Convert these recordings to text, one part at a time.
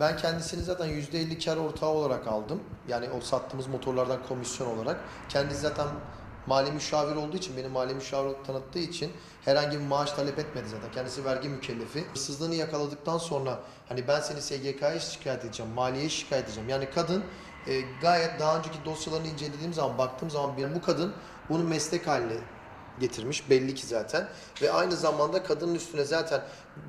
Ben kendisini zaten %50 kar ortağı olarak aldım. Yani o sattığımız motorlardan komisyon olarak. Kendisi zaten mali müşavir olduğu için, beni mali müşavir tanıttığı için herhangi bir maaş talep etmedi zaten. Kendisi vergi mükellefi. Hırsızlığını yakaladıktan sonra hani ben seni SGK'ya şikayet edeceğim, maliyeye şikayet edeceğim. Yani kadın e, gayet daha önceki dosyalarını incelediğim zaman, baktığım zaman benim bu kadın bunu meslek haline getirmiş belli ki zaten ve aynı zamanda kadının üstüne zaten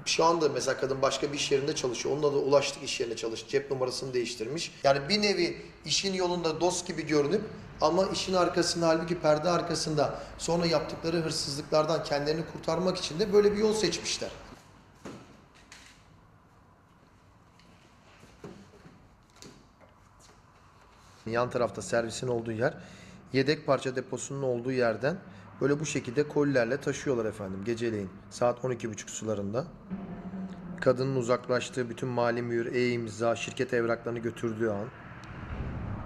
şu anda mesela kadın başka bir iş yerinde çalışıyor. Onunla da ulaştık iş yerine çalış. Cep numarasını değiştirmiş. Yani bir nevi işin yolunda dost gibi görünüp ama işin arkasında halbuki perde arkasında sonra yaptıkları hırsızlıklardan kendilerini kurtarmak için de böyle bir yol seçmişler. Yan tarafta servisin olduğu yer yedek parça deposunun olduğu yerden böyle bu şekilde kolilerle taşıyorlar efendim geceleyin saat 12.30 sularında. Kadının uzaklaştığı bütün mali mühür, e-imza, şirket evraklarını götürdüğü an.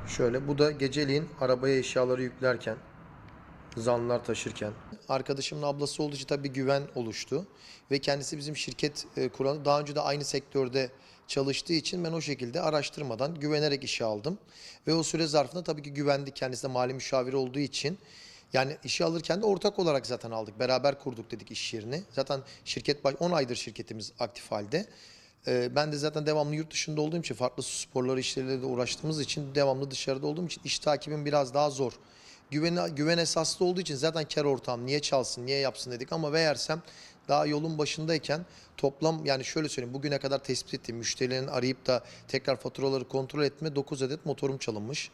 Şöyle bu da geceleyin arabaya eşyaları yüklerken, zanlar taşırken. Arkadaşımın ablası olduğu için tabii güven oluştu. Ve kendisi bizim şirket e, kuranı daha önce de aynı sektörde çalıştığı için ben o şekilde araştırmadan güvenerek işe aldım. Ve o süre zarfında tabii ki güvendi kendisi de mali müşavir olduğu için. Yani işi alırken de ortak olarak zaten aldık. Beraber kurduk dedik iş yerini. Zaten şirket baş- 10 aydır şirketimiz aktif halde. Ee, ben de zaten devamlı yurt dışında olduğum için farklı sporları işleriyle de uğraştığımız için devamlı dışarıda olduğum için iş takibim biraz daha zor. Güven, güven esaslı olduğu için zaten kar ortağım niye çalsın niye yapsın dedik ama veyersem daha yolun başındayken toplam yani şöyle söyleyeyim bugüne kadar tespit ettiğim müşterilerin arayıp da tekrar faturaları kontrol etme 9 adet motorum çalınmış.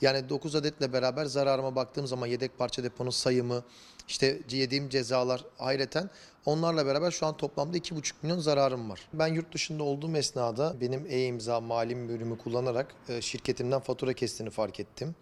Yani 9 adetle beraber zararıma baktığım zaman yedek parça deponun sayımı, işte yediğim cezalar hayreten onlarla beraber şu an toplamda 2,5 milyon zararım var. Ben yurt dışında olduğum esnada benim e-imza mali bölümü kullanarak e, şirketimden fatura kestiğini fark ettim.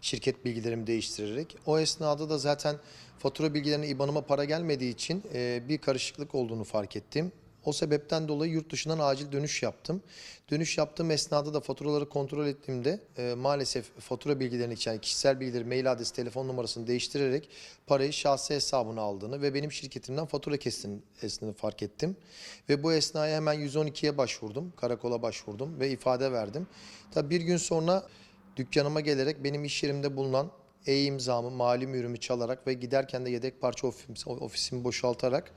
Şirket bilgilerimi değiştirerek. O esnada da zaten fatura bilgilerine IBAN'ıma para gelmediği için e, bir karışıklık olduğunu fark ettim. O sebepten dolayı yurt dışından acil dönüş yaptım. Dönüş yaptığım esnada da faturaları kontrol ettiğimde e, maalesef fatura bilgilerini yani kişisel bilgileri, mail adresi, telefon numarasını değiştirerek parayı şahsi hesabına aldığını ve benim şirketimden fatura kestiğini fark ettim. Ve bu esnaya hemen 112'ye başvurdum, karakola başvurdum ve ifade verdim. Tabii bir gün sonra dükkanıma gelerek benim iş yerimde bulunan e-imzamı, mali mürümü çalarak ve giderken de yedek parça ofis, ofisimi boşaltarak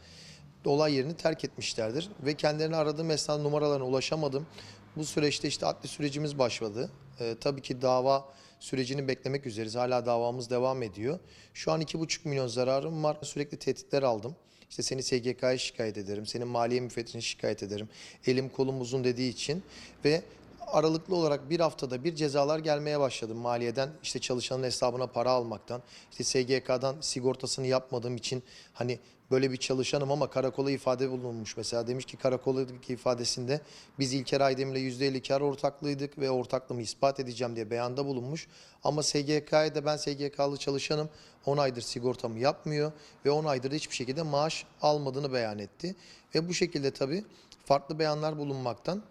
olay yerini terk etmişlerdir. Ve kendilerini aradığım esnada numaralarına ulaşamadım. Bu süreçte işte adli sürecimiz başladı. Ee, tabii ki dava sürecini beklemek üzereyiz. Hala davamız devam ediyor. Şu an 2,5 milyon zararım var. Sürekli tehditler aldım. İşte seni SGK'ya şikayet ederim, senin maliye müfettişine şikayet ederim. Elim kolum uzun dediği için ve aralıklı olarak bir haftada bir cezalar gelmeye başladı maliyeden. İşte çalışanın hesabına para almaktan işte SGK'dan sigortasını yapmadığım için hani böyle bir çalışanım ama karakola ifade bulunmuş mesela. Demiş ki karakoldaki ifadesinde biz İlker Aydemir'le %50 kar ortaklıydık ve ortaklığımı ispat edeceğim diye beyanda bulunmuş. Ama SGK'ya da ben SGK'lı çalışanım. 10 aydır sigortamı yapmıyor ve 10 aydır da hiçbir şekilde maaş almadığını beyan etti. Ve bu şekilde tabii farklı beyanlar bulunmaktan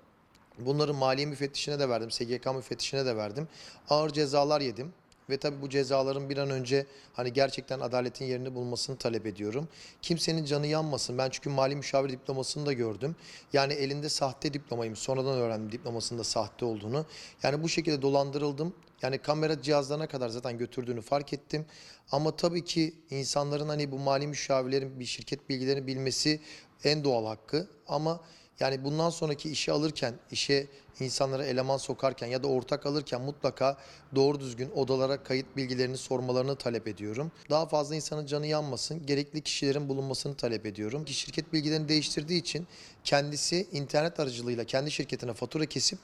Bunları maliye müfettişine de verdim, SGK müfettişine de verdim. Ağır cezalar yedim. Ve tabii bu cezaların bir an önce hani gerçekten adaletin yerini bulmasını talep ediyorum. Kimsenin canı yanmasın. Ben çünkü mali müşavir diplomasını da gördüm. Yani elinde sahte diplomaymış. Sonradan öğrendim diplomasının da sahte olduğunu. Yani bu şekilde dolandırıldım. Yani kamera cihazlarına kadar zaten götürdüğünü fark ettim. Ama tabii ki insanların hani bu mali müşavirlerin bir şirket bilgilerini bilmesi en doğal hakkı. Ama yani bundan sonraki işe alırken, işe insanlara eleman sokarken ya da ortak alırken mutlaka doğru düzgün odalara kayıt bilgilerini sormalarını talep ediyorum. Daha fazla insanın canı yanmasın, gerekli kişilerin bulunmasını talep ediyorum. Ki şirket bilgilerini değiştirdiği için kendisi internet aracılığıyla kendi şirketine fatura kesip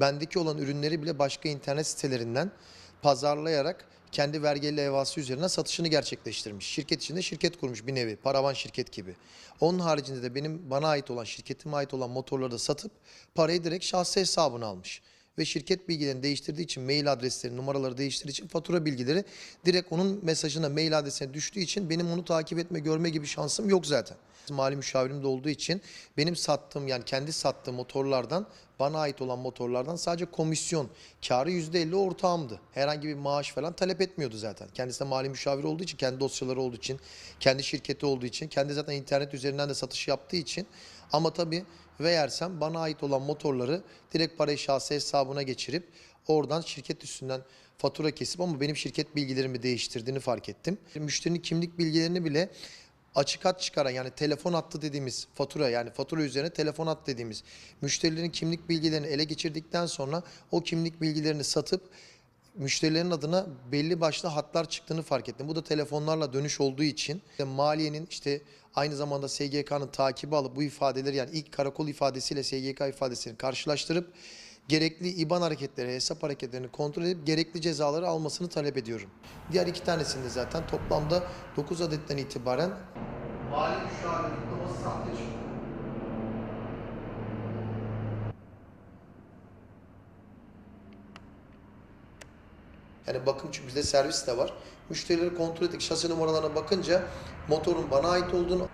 bendeki olan ürünleri bile başka internet sitelerinden pazarlayarak kendi vergi levhası üzerine satışını gerçekleştirmiş. Şirket içinde şirket kurmuş bir nevi, paravan şirket gibi. Onun haricinde de benim bana ait olan, şirketime ait olan motorları da satıp parayı direkt şahsi hesabına almış. Ve şirket bilgilerini değiştirdiği için mail adresleri, numaraları değiştirdiği için fatura bilgileri direkt onun mesajına, mail adresine düştüğü için benim onu takip etme, görme gibi şansım yok zaten. Mali müşavirim de olduğu için benim sattığım yani kendi sattığım motorlardan bana ait olan motorlardan sadece komisyon karı %50 ortağımdı. Herhangi bir maaş falan talep etmiyordu zaten. Kendisi de mali müşavir olduğu için, kendi dosyaları olduğu için, kendi şirketi olduğu için, kendi zaten internet üzerinden de satış yaptığı için Ama tabii veyersem bana ait olan motorları direkt parayı şahsi hesabına geçirip oradan şirket üstünden fatura kesip ama benim şirket bilgilerimi değiştirdiğini fark ettim. Müşterinin kimlik bilgilerini bile açık hat çıkaran yani telefon hattı dediğimiz fatura yani fatura üzerine telefon hattı dediğimiz müşterilerin kimlik bilgilerini ele geçirdikten sonra o kimlik bilgilerini satıp müşterilerin adına belli başlı hatlar çıktığını fark ettim. Bu da telefonlarla dönüş olduğu için işte maliyenin işte aynı zamanda SGK'nın takibi alıp bu ifadeleri yani ilk karakol ifadesiyle SGK ifadesini karşılaştırıp gerekli IBAN hareketleri, hesap hareketlerini kontrol edip gerekli cezaları almasını talep ediyorum. Diğer iki tanesinde zaten toplamda 9 adetten itibaren mali müşavir diploması sahte çıkıyor. Yani bakım çünkü bizde servis de var. Müşterileri kontrol ettik. Şasi numaralarına bakınca motorun bana ait olduğunu